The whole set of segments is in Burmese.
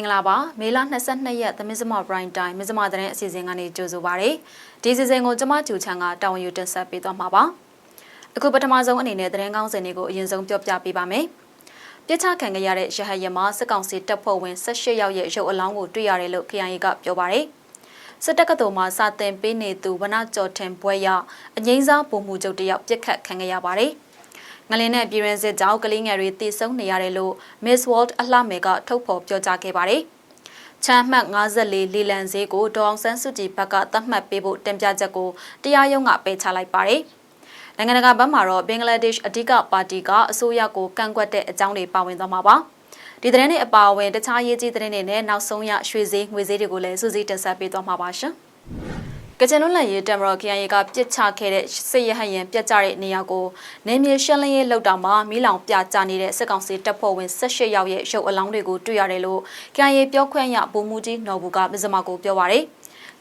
င်္ဂလာပါမေလ22ရက်သမင်းစမ prime time မင်းစမသတင်းအစီအစဉ်ကနေကြိုဆိုပါရစေဒီစီစဉ်ကိုကျမကျူချန်ကတာဝန်ယူတင်ဆက်ပေးသွားမှာပါအခုပထမဆုံးအနေနဲ့သတင်းကောင်းစင်တွေကိုအရင်ဆုံးပြောပြပေးပါမယ်ပြစ်ချခံခဲ့ရတဲ့ရဟယမစစ်ကောင်စီတပ်ဖွဲ့ဝင်18ယောက်ရဲ့ရုပ်အလောင်းကိုတွေ့ရတယ်လို့ KIA ကပြောပါရယ်စစ်တပ်ကတော်မှာစာတင်ပေးနေသူဝနကျော်ထင်ပွဲရအငိမ့်စားပုံမှုချုပ်တယောက်ပြစ်ခတ်ခံခဲ့ရပါတယ်။ ငလင်းနဲ့ပြည်ရင်းစစ်ကြောင့်ကလေးငယ်တွေတည်ဆုံနေရတယ်လို့ Miss World အလှမေကထုတ်ဖော်ပြောကြားခဲ့ပါတယ်။ချမ်းမှတ်54လီလန်ဈေးကိုဒေါအောင်ဆန်းစုကြည်ဘက်ကသတ်မှတ်ပေးဖို့တင်ပြချက်ကိုတရားရုံးကပယ်ချလိုက်ပါတယ်။နိုင်ငံတကာဘက်မှာတော့ဘင်္ဂလားဒေ့ရှ်အဓိကပါတီကအစိုးရကိုကန့်ကွက်တဲ့အကြောင်းတွေပါဝင်သွားမှာပါ။ဒီသတင်းတွေအပါအဝင်တခြားရေးကြီးသတင်းတွေနဲ့နောက်ဆုံးရရွှေဈေးငွေဈေးတွေကိုလည်းစူးစီးတင်ဆက်ပေးသွားမှာပါရှင်။ ကချင်လွတ်လပ်ရေးတမတော် KIA ကပြစ်ချခဲ့တဲ့စစ်ရဟရင်ပြတ်ကျတဲ့နေရာကိုနေမြေရှင်းလင်းရေးလုပ်တာမှာမီးလောင်ပြကျနေတဲ့စစ်ကောင်စီတပ်ဖွဲ့ဝင်18ယောက်ရဲ့ရုပ်အလောင်းတွေကိုတွေ့ရတယ်လို့ KIA ပြောခွင့်ရဗိုလ်မှူးကြီးနော်ဘူးကမဇမကိုပြောပါရယ်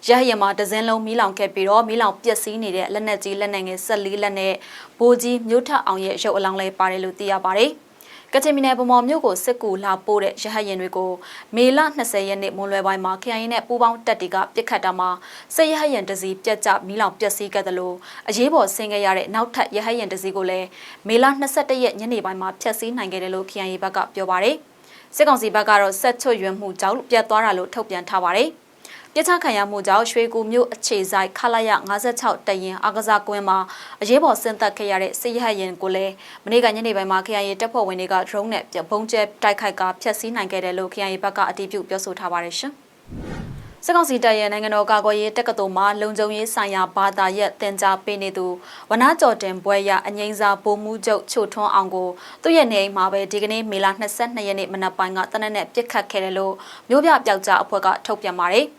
ရဟရင်မှာဒဇင်းလုံးမီးလောင်ခဲ့ပြီးတော့မီးလောင်ပျက်စီးနေတဲ့လက်နက်ကြီးလက်နက်ငယ်14လက်နဲ့ဘိုးကြီးမြို့ထအောင်ရဲ့ရုပ်အလောင်းလေးပါတယ်လို့သိရပါတယ်။ ကချင်ပြည်နယ်ဗမော်မြို့ကိုစစ်ကူလာပို့တဲ့ရဟတ်ရင်တွေကိုမေလ20ရက်နေ့မွန်းလွဲပိုင်းမှာခရိုင်နဲ့ပူးပေါင်းတပ်တွေကပြစ်ခတ်တာမှာစစ်ရဟတ်ရင်တစီပြက်ကျမီးလောင်ပျက်စီးခဲ့တယ်လို့အရေးပေါ်ဆင်းခဲ့ရတဲ့နောက်ထပ်ရဟတ်ရင်တစီကိုလည်းမေလ22ရက်ညနေပိုင်းမှာဖျက်ဆီးနိုင်ခဲ့တယ်လို့ခရိုင်ဘက်ကပြောပါရယ်စစ်ကောင်စီဘက်ကတော့ဆက်ချွတ်ရွံမှုကြောင့်ပြတ်သွားတာလို့ထုတ်ပြန်ထားပါတယ်။ ပြစ်ချခံရမှုကြောင့်ရွှေကူမြို့အခြေဆိုင်ခလာရ56တရင်အကစားကွင်းမှာအရေးပေါ်ဆင်းသက်ခဲ့ရတဲ့စစ်ရဟရင်ကိုလည်းမနေ့ကညနေပိုင်းမှာ KIA တပ်ဖွဲ့ဝင်တွေက drone နဲ့ဘုံကျဲတိုက်ခိုက်ကဖျက်ဆီးနိုင်ခဲ့တယ်လို့ KIA ဘက်ကအတည်ပြုပြောဆိုထားပါတယ်ရှင်။စစ်ကောင်စီတပ်ရဲ့နိုင်ငံတော်ကာကွယ်ရေးတက္ကသိုလ်မှာလုံခြုံရေးဆိုင်ရာဘာသာရပ်တင် जा ပေးနေသူဝနာကျော်တင်ပွဲရအငိမ့်စာဗိုလ်မှူးချုပ်ချိုထွန်းအောင်ကိုသူ့ရဲ့နေအိမ်မှာပဲဒီကနေ့မေလ22ရက်နေ့မနက်ပိုင်းကတနက်နဲ့ပြစ်ခတ်ခဲ့တယ်လို့မြို့ပြပျောက်ကြားအဖွဲ့ကထုတ်ပြန်ပါတယ်။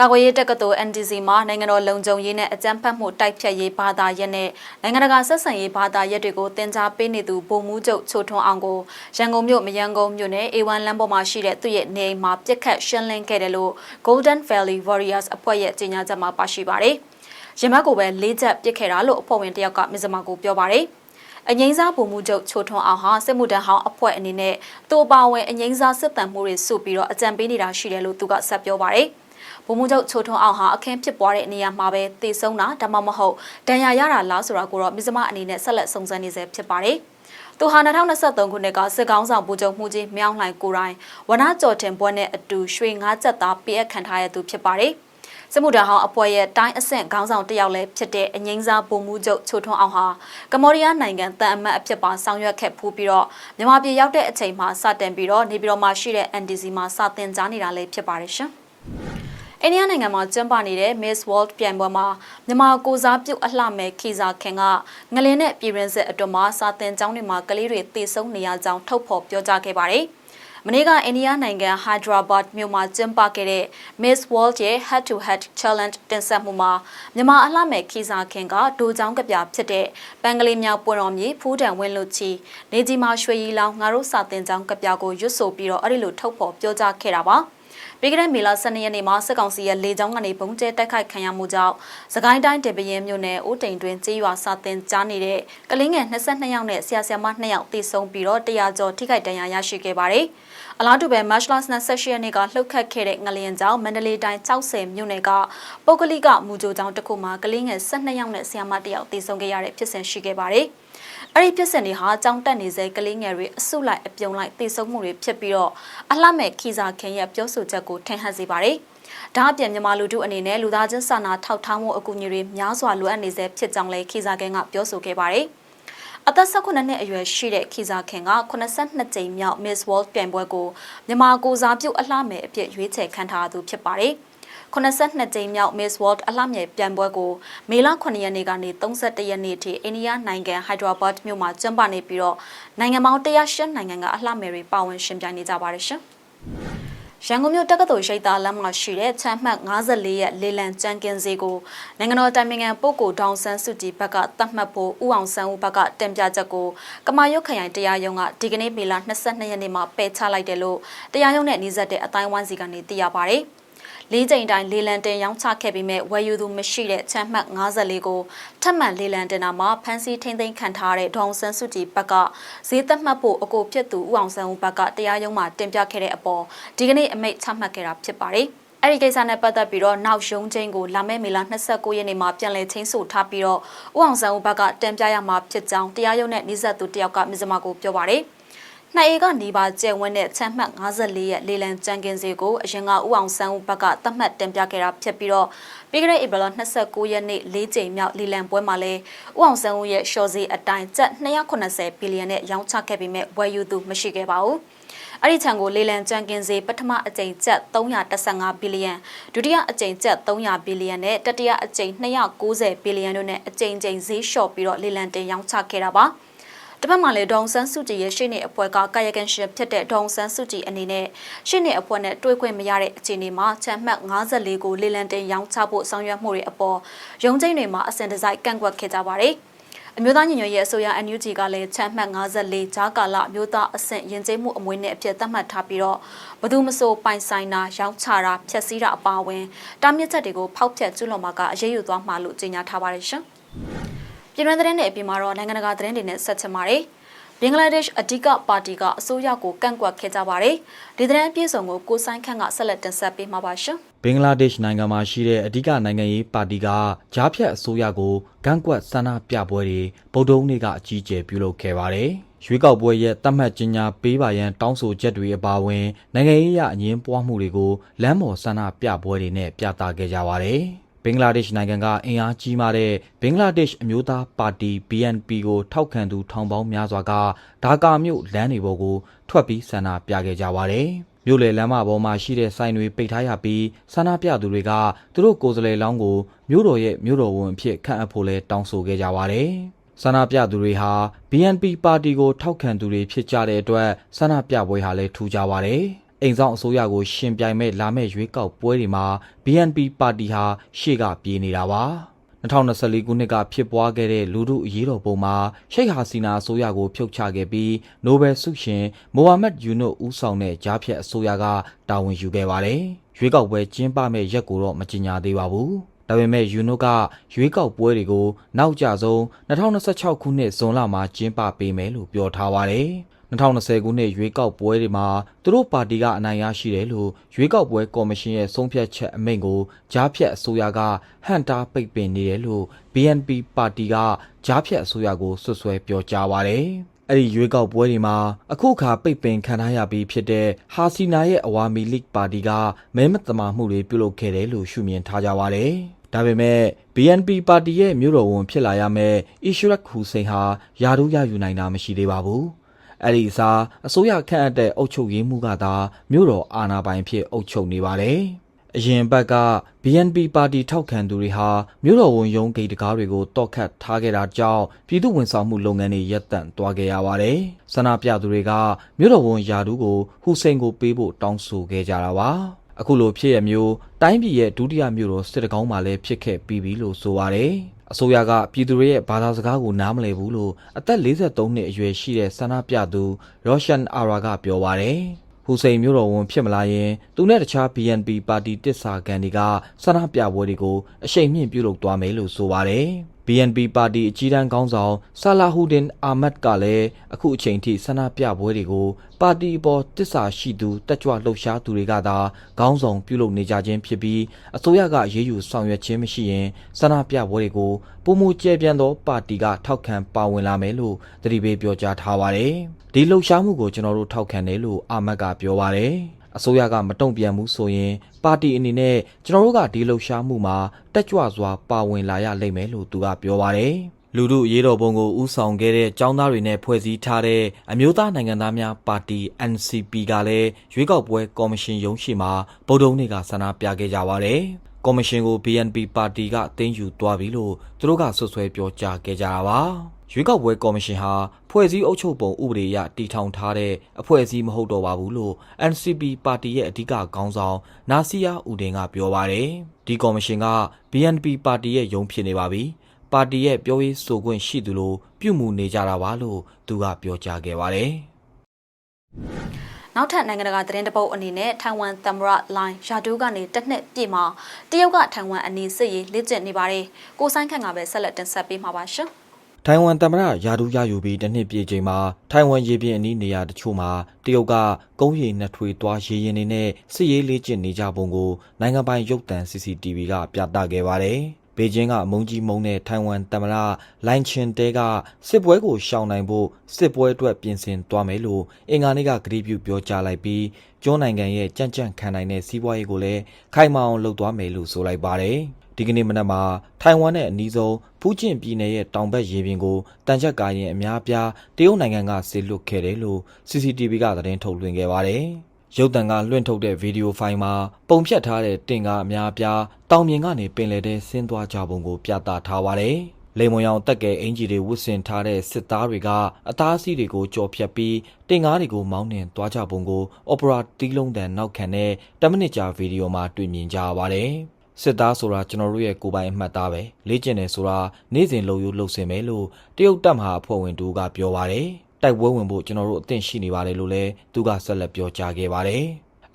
ကာကွယ်ရေးတက္ကသိုလ် NDC မှာနိုင်ငံတော်လုံခြုံရေးနဲ့အကြမ်းဖက်မှုတိုက်ဖျက်ရေးဘာသာရပ်နဲ့နိုင်ငံတကာဆက်ဆံရေးဘာသာရပ်တွေကိုတင် जा ပေးနေသူဗိုလ်မှူးချုပ်ချိုထွန်းအောင်ကိုရန်ကုန်မြို့မရန်ကုန်မြို့နယ် A1 လမ်းပေါ်မှာရှိတဲ့သူ့ရဲ့နေအိမ်မှာပြစ်ခတ်ရှင်းလင်းခဲ့တယ်လို့ Golden Valley Warriors အဖွဲ့ရဲ့ကြေညာချက်မှာပါရှိပါတယ်။ရင်ဘတ်ကိုပဲလေးချက်ပြစ်ခဲ့တာလို့အဖွဲ့ဝင်တယောက်ကမစ္စမာကိုပြောပါတယ်။အငိမ့်စားဗိုလ်မှူးချုပ်ချိုထွန်းအောင်ဟာစစ်မှုထမ်းဟောင်းအဖွဲ့အနေနဲ့သူ့ပါဝင်အငိမ့်စားစစ်တမ်းမှုတွေစုပြီးတော့အကြံပေးနေတာရှိတယ်လို့သူကဆက်ပြောပါတယ်။ ဗိုလ်မှူးချုပ်ချိုထွန်းအောင်ဟာအခင်းဖြစ်ပွားတဲ့နေရာမှာပဲတေဆုံးတာဒါမှမဟုတ်ဒဏ်ရာရတာလားဆိုတာကိုတော့မြစမအနေနဲ့ဆက်လက်စုံစမ်းနေဆဲဖြစ်ပါတယ်။သူဟာ2023ခုနှစ်ကစစ်ကောင်းဆောင်ဗိုလ်ချုပ်မှုကြီးမြောင်းလှိုင်ကိုရိုင်းဝနကြော်တင်ပွဲနဲ့အတူရွှေငါးချက်သားပေးအပ်ခံထားရသူဖြစ်ပါတယ်။စမှုတဟောင်းအဖွဲ့ရဲ့တိုင်းအဆင့်ခေါင်းဆောင်တယောက်လည်းဖြစ်တဲ့အငိမ့်စားဗိုလ်မှူးချုပ်ချိုထွန်းအောင်ဟာကမ္ဘောဒီးယားနိုင်ငံတန်အမတ်အဖြစ်ပါဆောင်ရွက်ခဲ့ဖူးပြီးတော့မြန်မာပြည်ရောက်တဲ့အချိန်မှာစတင်ပြီးတော့နေပြည်တော်မှာရှိတဲ့ NDC မှာစတင်ကြားနေတာလည်းဖြစ်ပါတယ်ရှင်။ အိန္ဒိယနိုင်ငံမှာကျင်းပနေတဲ့ Miss World ပြိုင်ပွဲမှာမြန်မာကိုစားပြုတ်အလှမဲ့ခီစာခင်ကငလင်းနဲ့ပြည်ရင်းစစ်အတွမှာစာတင်ကျောင်းတွေမှာကလေးတွေတည်ဆုံနေရကြောင်းထုတ်ဖော်ပြောကြားခဲ့ပါတယ်။မနေ့ကအိန္ဒိယနိုင်ငံ Hyderabad မြို့မှာကျင်းပခဲ့တဲ့ Miss World ရဲ့ Head to Head Challenge တင်ဆက်မှုမှာမြန်မာအလှမဲ့ခီစာခင်ကဒိုချောင်းကပြဖြစ်တဲ့ပန်ကလေးမြောက်ပွင့်တော်မြေဖူးတံဝင်းလူချီနေကြီးမှာရွှေရီလောင်ငါတို့စာတင်ကျောင်းကပြကိုရွတ်ဆိုပြီးတော့အဲ့ဒီလိုထုတ်ဖော်ပြောကြားခဲ့တာပါ။ ပြီးခဲ့တဲ့မေလ12ရက်နေ့မှာစစ်ကောင်စီရဲ့လေကြောင်းကနေပုံကျဲတိုက်ခိုက်ခံရမှုကြောင့်စကိုင်းတိုင်းဒေပရင်မြို့နယ်ဦးတိန်တွင်ကြေးရွာစာတင်ကြားနေတဲ့ကလေးငယ်22ယောက်နဲ့ဆရာဆရာမ2ယောက်တေဆုံးပြီးတော့တရားကျော်ထိခိုက်ဒဏ်ရာရရှိခဲ့ပါတယ်။အလားတူပဲ March 28ရက်နေ့ကလှုပ်ခတ်ခဲ့တဲ့ငလျင်ကြောင့်မန္တလေးတိုင်း60မြို့နယ်ကပုဂ္ဂလိကမူကြိုကျောင်းတစ်ခုမှာကလေးငယ်12ယောက်နဲ့ဆရာမ1ယောက်တေဆုံးခဲ့ရတဲ့ဖြစ်စဉ်ရှိခဲ့ပါတယ်။ အဲ့ဒီပြစ်စင်တွေဟာကြောင်းတက်နေစေကလေးငယ်တွေအစုလိုက်အပြုံလိုက်တိတ်ဆုံမှုတွေဖြစ်ပြီးတော့အလှမဲ့ခီစာခင်ရဲ့ပြောဆိုချက်ကိုထင်ဟပ်စေပါတယ်။ဒါအပြင်မြန်မာလူထုအနေနဲ့လူသားချင်းစာနာထောက်ထားမှုအကူအညီတွေများစွာလိုအပ်နေစေဖြစ်ကြောင်းလည်းခီစာခင်ကပြောဆိုခဲ့ပါတယ်။အသက်18နှစ်အရွယ်ရှိတဲ့ခီစာခင်က82ကြိမ်မြောက် Miss World ပြိုင်ပွဲကိုမြန်မာကိုစားပြုအလှမဲ့အဖြစ်ရွေးချယ်ခံထားသူဖြစ်ပါတယ်။ 82ကြိမ်မြောက် Miss World အလှမြေပြိုင်ပွဲကိုမေလ9ရက်နေ့ကနေ31ရက်နေ့ထိအိန္ဒိယနိုင်ငံဟိုက်ဒရာဘတ်မြို့မှာကျင်းပနေပြီးတော့နိုင်ငံပေါင်း108နိုင်ငံကအလှမယ်တွေပါဝင်ရှင်ပြိုင်နေကြပါတယ်ရှင်။ရန်ကုန်မြို့တက္ကသိုလ်ရှိတာလမ်းမှာရှိတဲ့ချမ်းမှတ်54ရက်လေလံကြံကင်းစီကိုနိုင်ငံတော်တိုင်ပင်ခံပုဂ္ဂိုလ်ဒေါန်ဆန်းစုကြည်ဘက်ကတတ်မှတ်ဖို့ဥအောင်ဆန်းဦးဘက်ကတင်ပြချက်ကိုကမာရွတ်ခရိုင်တရားရုံးကဒီကနေ့မေလ22ရက်နေ့မှာပယ်ချလိုက်တယ်လို့တရားရုံးနဲ့နှိစက်တဲ့အတိုင်းဝိုင်းစီကနေသိရပါဗျ။ လေးကြိမ်တိုင်းလေလံတင်ရောင်းချခဲ့ပြီးမဲ့ဝယ်ယူသူမရှိတဲ့ချမ်းမှတ်54ကိုထပ်မံလေလံတင်တာမှာဖမ်းဆီးထိန်းသိမ်းခံထားတဲ့ဒေါအောင်ဆန်းစုကြည်ဘက်ကဈေးသက်မှတ်ဖို့အကိုဖြစ်သူဦးအောင်ဆန်းဦးဘက်ကတရားရုံးမှာတင်ပြခဲ့တဲ့အပေါ်ဒီကနေ့အမိန့်ချမှတ်ခဲ့တာဖြစ်ပါတယ်။အဲ့ဒီကိစ္စနဲ့ပတ်သက်ပြီးတော့နောက်ရုံးချင်းကိုလာမယ့်မေလ29ရက်နေ့မှာပြန်လည်ချင်းဆိုထားပြီးတော့ဦးအောင်ဆန်းဦးဘက်ကတင်ပြရမှာဖြစ်ကြောင်းတရားရုံးနဲ့နှိစက်သူတယောက်ကမြစမကိုပြောပါတယ်။ နှစ်အေကနေပါကျဲဝင်းတဲ့ချမ်းမှတ်54ရဲ့လေလံကြံကင်စီကိုအရင်ကဥအောင်ဆန်းဦးဘက်ကသတ်မှတ်တင်ပြခဲ့တာဖြစ်ပြီးတော့ပြီးခဲ့တဲ့ဧပြီလ29ရက်နေ့၄ကြိမ်မြောက်လေလံပွဲမှာလဲဥအောင်ဆန်းဦးရဲ့ရှော့စီအတိုင်းကျပ်280ဘီလီယံနဲ့ရောင်းချခဲ့ပြီးမဲ့ဝယ်ယူသူမရှိခဲ့ပါဘူး။အဲ့ဒီခြံကိုလေလံကြံကင်စေပထမအကြိမ်ကျပ်315ဘီလီယံဒုတိယအကြိမ်ကျပ်300ဘီလီယံနဲ့တတိယအကြိမ်290ဘီလီယံတို့နဲ့အကြိမ်ကြိမ်ဈေးလျှော့ပြီးတော့လေလံတင်ရောင်းချခဲ့တာပါ။ တပတ်မှလည်းဒေါန်ဆန်းစုကြည်ရဲ့ရှေ့နေအဖွဲ့ကကာယကံရှင်ဖြစ်တဲ့ဒေါန်ဆန်းစုကြည်အနေနဲ့ရှေ့နေအဖွဲ့နဲ့တွေ့ခွင့်မရတဲ့အခြေအနေမှာချမ်းမှတ်54ကိုလေလံတင်ရောင်းချဖို့ဆောင်ရွက်မှုတွေအပေါ်ရုံးချင်းတွေမှာအစင်တစိုက်ကန့်ကွက်ခဲ့ကြပါတယ်။အမျိုးသားညီညွတ်ရေးအစိုးရ NUG ကလည်းချမ်းမှတ်54ဂျာကာလအမျိုးသားအဆင့်ရင်ကျိမှုအမွေနဲ့အဖြစ်သတ်မှတ်ထားပြီးတော့ဘသူမဆိုပိုင်ဆိုင်တာရောင်းချတာဖျက်ဆီးတာအပါအဝင်တားမြစ်ချက်တွေကိုဖောက်ဖျက်ကျူးလွန်မှာကအရေးယူသွားမှာလို့ကြေညာထားပါတယ်ရှင်။ ပြည်တွင်းသတင်းတွေအပြင်မှာတော့နိုင်ငံတကာသတင်းတွေနဲ့ဆက်ချင်ပါတယ်။ဘင်္ဂလားဒေ့ရှ်အဓိကပါတီကအစိုးရကိုကန့်ကွက်ခဲ့ကြပါတယ်။ဒီသတင်းအပြည့်စုံကိုကိုဆိုင်ခန့်ကဆက်လက်တင်ဆက်ပေးမှာပါရှင်။ဘင်္ဂလားဒေ့ရှ်နိုင်ငံမှာရှိတဲ့အဓိကနိုင်ငံရေးပါတီကဂျားဖြတ်အစိုးရကိုကန့်ကွက်ဆန္ဒပြပွဲတွေဗုဒ္ဓဦးနေ့ကအကြီးအကျယ်ပြုလုပ်ခဲ့ပါတယ်။ရွေးကောက်ပွဲရဲ့တတ်မှတ်ကြေညာပေးပါရန်တောင်းဆိုချက်တွေအပါအဝင်နိုင်ငံရေးအရအငင်းပွားမှုတွေကိုလမ်းပေါ်ဆန္ဒပြပွဲတွေနဲ့ပြသခဲ့ကြပါတယ်။ ဘင်္ဂလားဒေ့ရှ်နိုင်ငံကအင်အားကြီးမားတဲ့ဘင်္ဂလားဒေ့ရှ်အမျိုးသားပါတီ BNP ကိုထောက်ခံသူထောင်ပေါင်းများစွာကဒါကာမြို့လမ်းတွေပေါ်ကိုထွက်ပြီးဆန္ဒပြခဲ့ကြပါတယ်။မြို့လေလမ်းမပေါ်မှာရှိတဲ့ဆိုင်တွေပိတ်ထားရပြီးဆန္ဒပြသူတွေကသူတို့ကိုယ်စားလှယ်လောင်းကိုမြို့တော်ရဲ့မြို့တော်ဝန်အဖြစ်ခန့်အပ်ဖို့လဲတောင်းဆိုခဲ့ကြပါတယ်။ဆန္ဒပြသူတွေဟာ BNP ပါတီကိုထောက်ခံသူတွေဖြစ်ကြတဲ့အတွက်ဆန္ဒပြပွဲဟာလည်းထူးခြားပါတယ်။ အိမ်ဆောင်အစိုးရကိုရှင်ပြိုင်မဲ့လာမဲ့ရွေးကောက်ပွဲတွေမှာ BNP ပါတီဟာရှေ့ကပြေးနေတာပါ2024ခုနှစ်ကဖြစ်ပွားခဲ့တဲ့လူထုအရေးတော်ပုံမှာရှိတ်ဟာစီနာအစိုးရကိုဖြုတ်ချခဲ့ပြီးနိုဘယ်ဆုရှင်မိုဟာမက်ယူနိုဦးဆောင်တဲ့ဂျားဖြတ်အစိုးရကတာဝန်ယူခဲ့ပါတယ်။ရွေးကောက်ပွဲကျင်းပမဲ့ရက်ကိုတော့မကြေညာသေးပါဘူး။ဒါပေမဲ့ယူနိုကရွေးကောက်ပွဲတွေကိုနောက်ကျဆုံး2026ခုနှစ်ဇွန်လမှာကျင်းပပေးမယ်လို့ပြောထားပါတယ်။ 2020ခုနှစ်ရွေးကောက်ပွဲတွေမှာသူတို့ပါတီကအနိုင်ရရှိတယ်လို့ရွေးကောက်ပွဲကော်မရှင်ရဲ့ဆုံးဖြတ်ချက်အမိန့်ကိုကြားဖြတ်အစိုးရကဟန်တာပိတ်ပင်နေတယ်လို့ BNP ပါတီကကြားဖြတ်အစိုးရကိုဆွဆွဲပြောကြားပါတယ်။အဲ့ဒီရွေးကောက်ပွဲတွေမှာအခုခါပိတ်ပင်ခံထားရပြီးဖြစ်တဲ့ဟာစီနာရဲ့အဝါမီလိပါတီကမဲမတမာမှုတွေပြုလုပ်ခဲ့တယ်လို့ရှုမြင်ထားကြပါတယ်။ဒါပေမဲ့ BNP ပါတီရဲ့မြို့တော်ဝန်ဖြစ်လာရမယ့်အီရှူရက်ဟူစိန်ဟာယာဒူးရယူနိုင်တာမရှိသေးပါဘူး။ အဲ့ဒီအစားအစိုးရခန့်အပ်တဲ့အုပ်ချုပ်ရေးမှုကသာမြို့တော်အာဏာပိုင်ဖြစ်အုပ်ချုပ်နေပါတယ်။အရင်ဘက်က BNP ပါတီထောက်ခံသူတွေဟာမြို့တော်ဝန်ရုံးဂိတ်တကားတွေကိုတောက်ခတ်ထားခဲ့တာကြောင့်ပြည်သူဝန်ဆောင်မှုလုပ်ငန်းတွေရပ်တန့်သွားခဲ့ရပါတယ်။ဆန္ဒပြသူတွေကမြို့တော်ဝန်ယာဒူးကိုဟူစိန်ကိုပေးဖို့တောင်းဆိုခဲ့ကြတာပါ။အခုလိုဖြစ်ရမျိုးတိုင်းပြည်ရဲ့ဒုတိယမြို့တော်စစ်တကောင်းမှာလည်းဖြစ်ခဲ့ပြီးပြီလို့ဆိုပါတယ်။ အစိုးရကပြည်သူတွေရဲ့ဘာသာစကားကိုနားမလည်ဘူးလို့အသက်53နှစ်အရွယ်ရှိတဲ့ဆန္ဒပြသူရောရှန်အာရာကပြောပါတယ်။ဟူစိန်မျိုးတော်ဝန်ဖြစ်မလာရင်သူနဲ့တခြား BNP ပါတီတစ်စာကန်တွေကဆန္ဒပြပွဲတွေကိုအရှိန်မြင့်ပြုလုပ်သွားမယ်လို့ဆိုပါတယ်။ BNP ပါတီအကြီးတန်းခေါင်းဆောင်ဆာလာဟူဒင်အာမတ်ကလည်းအခုအချိန်ထိဆန္ဒပြပွဲတွေကိုပါတီအပေါ်တစ္ဆာရှိသူတက်ကြွလှုပ်ရှားသူတွေကသာခေါင်းဆောင်ပြုလုပ်နေကြခြင်းဖြစ်ပြီးအစိုးရကရေးယူဆောင်ရွက်ခြင်းမရှိရင်ဆန္ဒပြပွဲတွေကိုပုံမှုကျဲပြန့်သောပါတီကထောက်ခံပါဝင်လာမယ်လို့တတိပေးပြောကြားထားပါတယ်။ဒီလှုပ်ရှားမှုကိုကျွန်တော်တို့ထောက်ခံတယ်လို့အာမတ်ကပြောပါတယ်။ အစိုးရကမတုံ့ပြန်ဘူးဆိုရင် ပါတီအနေနဲ့ကျွန်တော်တို့ကဒီလှုပ်ရှားမှုမှာတက်ကြွစွာပါဝင်လာရလိမ့်မယ်လို့သူကပြောပါတယ်။လူထုရေးတော်ပုံကိုဥဆောင်ခဲ့တဲ့ចောင်းသားတွေနဲ့ဖွဲ့စည်းထားတဲ့အမျိုးသားနိုင်ငံသားများပါတီ NCP ကလည်းရွေးကောက်ပွဲကော်မရှင်ရုံးရှိမှာဗုဒ္ဓဦးနေ့ကဆန္ဒပြခဲ့ကြပါတယ်။ကော်မရှင်ကို BNP ပါတီကအသိမ်းယူသွားပြီလို့သူတို့ကဆွဆွဲပြောကြားခဲ့ကြတာပါ ရွေးကောက်ပွဲကော်မရှင်ဟာဖွဲ့စည်းအုပ်ချုပ်ပုံဥပဒေအရတည်ထောင်ထားတဲ့အဖွဲ့အစည်းမဟုတ်တော့ပါဘူးလို့ NCP ပါတီရဲ့အဓိကခေါင်းဆောင်နာစီယာဦးတင်ကပြောပါတယ်ဒီကော်မရှင်က BNP ပါတီရဲ့ယုံဖြစ်နေပါပြီပါတီရဲ့ပြောရေးဆိုခွင့်ရှိသူလို့ပြုမှုနေကြတာပါလို့သူကပြောကြားခဲ့ပါတယ်နောက်ထပ်နိုင်ငံတကာသတင်းတပုတ်အနေနဲ့ထိုင်ဝမ်သမ္မတလိုင်းယာဒူးကနေတစ်နှစ်ပြည့်မှာတရုတ်ကထိုင်ဝမ်အနီးစစ်ရေးလေ့ကျင့်နေပါတယ်။ကိုဆိုင်ခန့်ကပဲဆက်လက်တင်ဆက်ပေးမှာပါရှင်။ ထိုင်ဝမ်သမ္မတယာဒူးရယူပြီးတစ်နှစ်ပြည့်ချိန်မှာထိုင်ဝမ်ရေပြင်အနီးနေရာတချို့မှာတရုတ်ကကုန်းရည်နှစ်ထွေသွားရေရင်တွေနဲ့စစ်ရေးလေ့ကျင့်နေကြပုံကိုနိုင်ငံပိုင်ရုပ်သံ CCTV ကပြသခဲ့ပါတယ်။ဘေကျင်းကအမုန်းကြီးမုန်းတဲ့ထိုင်ဝမ်သမ္မတလိုင်ချင်တဲကစစ်ပွဲကိုရှောင်နိုင်ဖို့စစ်ပွဲအတွက်ပြင်ဆင်သွားမယ်လို့အင်္ဂါနေ့ကကတိပြုပြောကြားလိုက်ပြီးကျွန်းနိုင်ငံရဲ့ကြံ့ကြံ့ခံနိုင်တဲ့စီးပွားရေးကိုလည်းခိုင်မာအောင်လုပ်သွားမယ်လို့ဆိုလိုက်ပါတယ်။ ဒီကနေ့မနက်မှာထိုင်ဝမ်နဲ့အနီးဆုံးဖူးကျင့်ပြည်နယ်ရဲ့တောင်ဘက်ရေပြင်ကိုတန်ချက်ကာရင်အများအပြားတရုတ်နိုင်ငံကဆေလွတ်ခဲ့တယ်လို့ CCTV ကသတင်းထုတ်လွှင့်ခဲ့ပါတယ်။ရုပ်သံကလွှင့်ထုတ်တဲ့ဗီဒီယိုဖိုင်မှာပုံဖြတ်ထားတဲ့တင်ကားအများအပြားတောင်ပြင်ကနေပင်လယ်ထဲဆင်းသွားကြပုံကိုပြသထားပါတယ်။လေမွန်ရောင်တက်ကဲအင်ဂျီတွေဝတ်ဆင်ထားတဲ့စစ်သားတွေကအသားစီးတွေကိုကြော်ဖြတ်ပြီးတင်ကားတွေကိုမောင်းနှင်သွားကြပုံကိုအော်ပရာတီးလုံးတန်နောက်ခံတဲ့10မိနစ်ကြာဗီဒီယိုမှာတွေ့မြင်ကြရပါတယ်။ စစ်သားဆိုတာကျွန်တော်တို့ရဲ့ကိုယ်ပိုင်အမှတ်သားပဲလေ့ကျင့်တယ်ဆိုတာနေ့စဉ်လုံရိုးလှုပ်စင်မယ်လို့တရုတ်တပ်မဟာအဖွဲ့ဝင်တူကပြောပါတယ်တိုက်ပွဲဝင်ဖို့ကျွန်တော်တို့အသင့်ရှိနေပါတယ်လို့လည်းသူကဆက်လက်ပြောကြားခဲ့ပါတယ်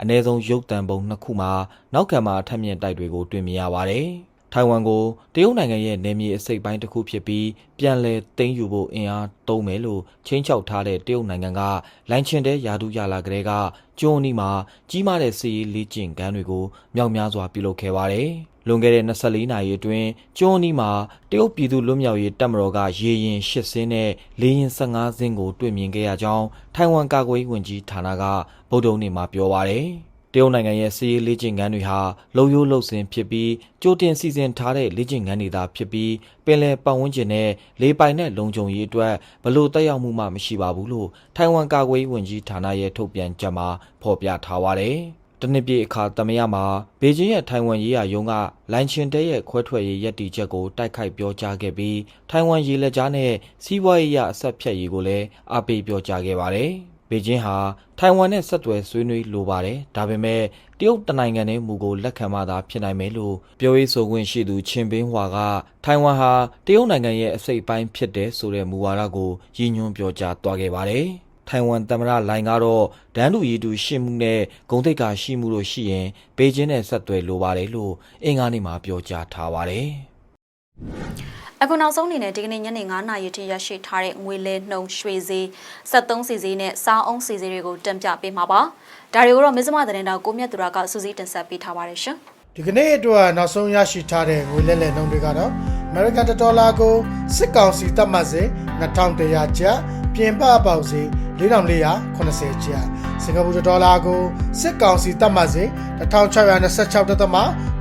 အ ਨੇ ဆုံးရုပ်တံပုံနှစ်ခုမှာနောက်ခံမှာအထက်မြင့်တိုက်တွေကိုတွေ့မြင်ရပါတယ် ထိုင်ဝမ်ကိုတရုတ်နိုင်ငံရဲ့နယ်မြေအစိပ်ပိုင်းတစ်ခုဖြစ်ပြီးပြန်လည်သိမ်းယူဖို့အင်အားသုံးမယ်လို့ချင်းချောက်ထားတဲ့တရုတ်နိုင်ငံကလိုင်ချင်တဲ့ယာဒူးရလာကလေးကကျွန်းအနီးမှာကြီးမားတဲ့စီးရီးလေ့ကျင့်ခန်းတွေကိုမြောက်များစွာပြုလုပ်ခဲ့ပါတယ်။လွန်ခဲ့တဲ့24နာရီအတွင်းကျွန်းအနီးမှာတရုတ်ပြည်သူ့လွတ်မြောက်ရေးတပ်မတော်ကရေရင်၈စင်းနဲ့လေရင်15စင်းကိုတွေ့မြင်ခဲ့ရကြောင်းထိုင်ဝမ်ကာကွယ်ရေးဝန်ကြီးဌာနကဗုဒ္ဓနေ့မှာပြောပါတယ်။ တရုတ်နိုင်ငံရဲ့စီးရီးလေ့ကျင့်ခန်းတွေဟာလုံယိုးလုံစင်ဖြစ်ပြီးကြိုတင်စီစဉ်ထားတဲ့လေ့ကျင့်ခန်းတွေသာဖြစ်ပြီးပင်လယ်ပတ်ဝန်းကျင်နဲ့လေပိုင်နဲ့လုံခြုံရေးအတွက်ဘလို့တက်ရောက်မှုမှမရှိပါဘူးလို့ထိုင်ဝမ်ကာကွယ်ရေးဝန်ကြီးဌာနရဲ့ထုတ်ပြန်ချက်မှာဖော်ပြထားပါတယ်။တနစ်ပြည့်အခါတမယမှာဘေကျင်းရဲ့ထိုင်ဝမ်ရေးရာရုံးကလိုင်ချင်တဲရဲ့ခွဲထွက်ရေးရည်တည်ချက်ကိုတိုက်ခိုက်ပြောကြားခဲ့ပြီးထိုင်ဝမ်ရေလက်ကြားနဲ့စီးပွားရေးရအဆက်ဖြတ်ရေးကိုလည်းအားပေးပြောကြားခဲ့ပါတယ်။ ဘေကျင်းဟာထိုင်ဝမ်နဲ့ဆက်သွယ်ဆွေးနွေးလိုပါတယ်။ဒါပေမဲ့တရုတ်တနိုင်ငံနဲ့မူကိုလက်ခံမှသာဖြစ်နိုင်မယ်လို့ပြောရေးဆိုခွင့်ရှိသူချင်းပင်းဟွာကထိုင်ဝမ်ဟာတရုတ်နိုင်ငံရဲ့အစိတ်အပိုင်းဖြစ်တယ်ဆိုတဲ့မူဝါဒကိုရည်ညွှန်းပြောကြားသွားခဲ့ပါတယ်။ထိုင်ဝမ်သမ္မတလိုင်ကတော့ဒန်းတူရည်တူရှင်းမှုနဲ့ဂုံတိတ်ကရှိမှုတို့ရှိရင်ဘေကျင်းနဲ့ဆက်သွယ်လိုပါတယ်လို့အင်္ဂါနေ့မှာပြောကြားထားပါတယ်။ အခုနောက်ဆုံးအနေနဲ့ဒီကနေ့ညနေ9:00နာရီထိရရှိထားတဲ့ငွေလဲနှုန်းရွှေဈေး73စီဈေးနဲ့စားအုံးစီဈေးတွေကိုတင်ပြပေးမှာပါ။ဒါတွေကိုတော့မစ္စမသတင်းတော်ကိုမြတ်သူရကစူးစီးတင်ဆက်ပေးထားပါတယ်ရှင်။ဒီကနေ့အတွက်နောက်ဆုံးရရှိထားတဲ့ငွေလဲလှယ်နှုန်းတွေကတော့ American ဒေါ်လာကိုစစ်ကောင်စီသတ်မှတ်စေ2100ကျပ်ပြင်ပပေါက်စေ4480ကျပ်စင်ကာပူဒေါ်လာကိုစစ်ကောင်စီသတ်မှတ်စေ1626တက်သမ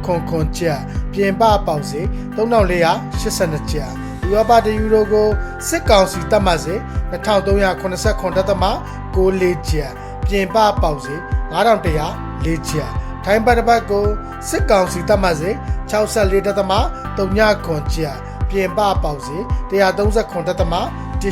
ခွန်ခွန်ကျပ် ပြင်ပပေါက်စေ3482ကျပ်ဥရောပတယူရိုကိုစစ်ကောင်စီသတ်မှတ်စေ2389တက်သမ64ကျပ်ပြင်ပပေါက်စေ9104ကျပ်ထိုင်းဘတ်တစ်ပတ်ကိုစစ်ကောင်စီတပ်မှတ်စေ64တက်သမ3ခွန်ကျပ်ပြင်ပပေါက်စေ139တက်သမ18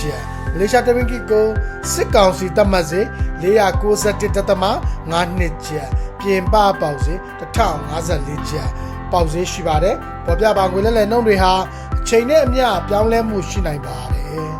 ကျပ်မလေးရှားတမင်ကီကိုစစ်ကောင်စီတပ်မှတ်စေ491တက်သမ9နှစ်ကျပ်ပြင်ပပေါက်စေ1054ကျပ် ပေါက်စေရှိပါတယ်ပေါ်ပြပါငွေလဲလဲနှုန်းတွေဟာအချိန်နဲ့အမျှပြောင်းလဲမှုရှိနိုင်ပါတယ်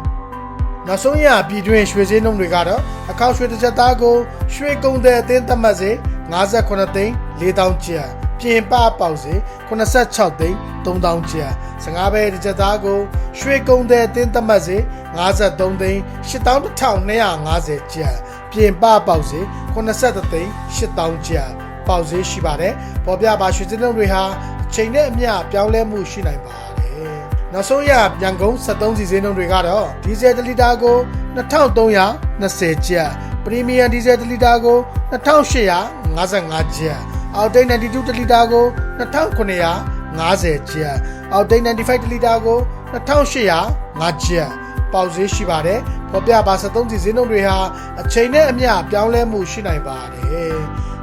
နောက်ဆုံးရပြည်တွင်းရွှေစည်းနှုန်းတွေကတော့အခောက်ရွှေတစ်ချက်သားကိုရွှေကုံတဲ့အသင်းသတ်မှတ်စေ58သိန်း4000ကျပ်ပြင်ပပေါက်စေ86သိန်း3000ကျပ်15ပဲတစ်ချက်သားကိုရွှေကုံတဲ့အသင်းသတ်မှတ်စေ53သိန်း8250ကျပ်ပြင်ပပေါက်စေ83သိန်း8000ကျပ် ပေါက်စေရှိပါတယ်ပေါ်ပြပါရွှေစည်းနှုန်းတွေဟာအချိန်နဲ့အမျှပြောင်းလဲမှုရှိနိုင်ပါတယ်နောက်ဆုံးရရန်ကုန်73စီစင်းနှုန်းတွေကတော့ဒီဇယ်1လီတာကို2320ကျပ်ပရီမီယံဒီဇယ်1လီတာကို2855ကျပ်အောက်တိတ်92တလီတာကို2950ကျပ်အောက်တိတ်95တလီတာကို2805ကျပ်ပေါက်ဈေးရှိပါတယ်ပေါ်ပြပါ73စီဈေးနှုန်းတွေဟာအချိန်နဲ့အမျှပြောင်းလဲမှုရှိနိုင်ပါတယ်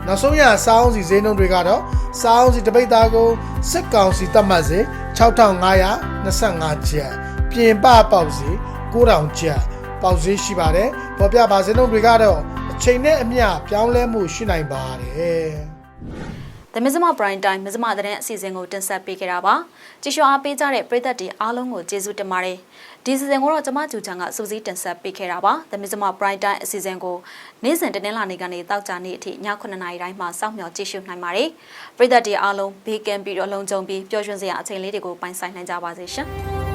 နောက်ဆုံးရစောင်းစီဈေးနှုန်းတွေကတော့စောင်းစီတပိတ်သားကိုစစ်ကောင်စီတတ်မှတ်စေ6525ကျပ်ပြင်ပပေါက်စီ9000ကျပ်ပေါက်ဈေးရှိပါတယ်ပေါ်ပြပါဈေးနှုန်းတွေကတော့အချိန်နဲ့အမျှပြောင်းလဲမှုရှိနိုင်ပါတယ် The Mizima Prime Time မဇ္ဈိမသတင်းအစီအစဉ်ကိုတင်ဆက်ပေးခဲ့တာပါ။ကြည့်ရှုအားပေးကြတဲ့ပရိသတ်တွေအားလုံးကိုကျေးဇူးတင်ပါတယ်။ ဒီစီစဉ်ကိုတော့ကျမကျူချန်ကစူးစီးတင်ဆက်ပေးခဲ့တာပါသမီးစမ Bright Time အစီအစဉ်ကိုနေ့စဉ်တင်းလာနေကနေတောက်ကြနေ့အထိည9:00နာရီတိုင်းမှာစောင့်မျှော်ကြည့်ရှုနိုင်ပါတယ်ပရိသတ်တွေအားလုံးဘေးကင်းပြီးတော့လုံခြုံပြီးပျော်ရွှင်စရာအချိန်လေးတွေကိုပိုင်ဆိုင်နိုင်ကြပါစေရှင်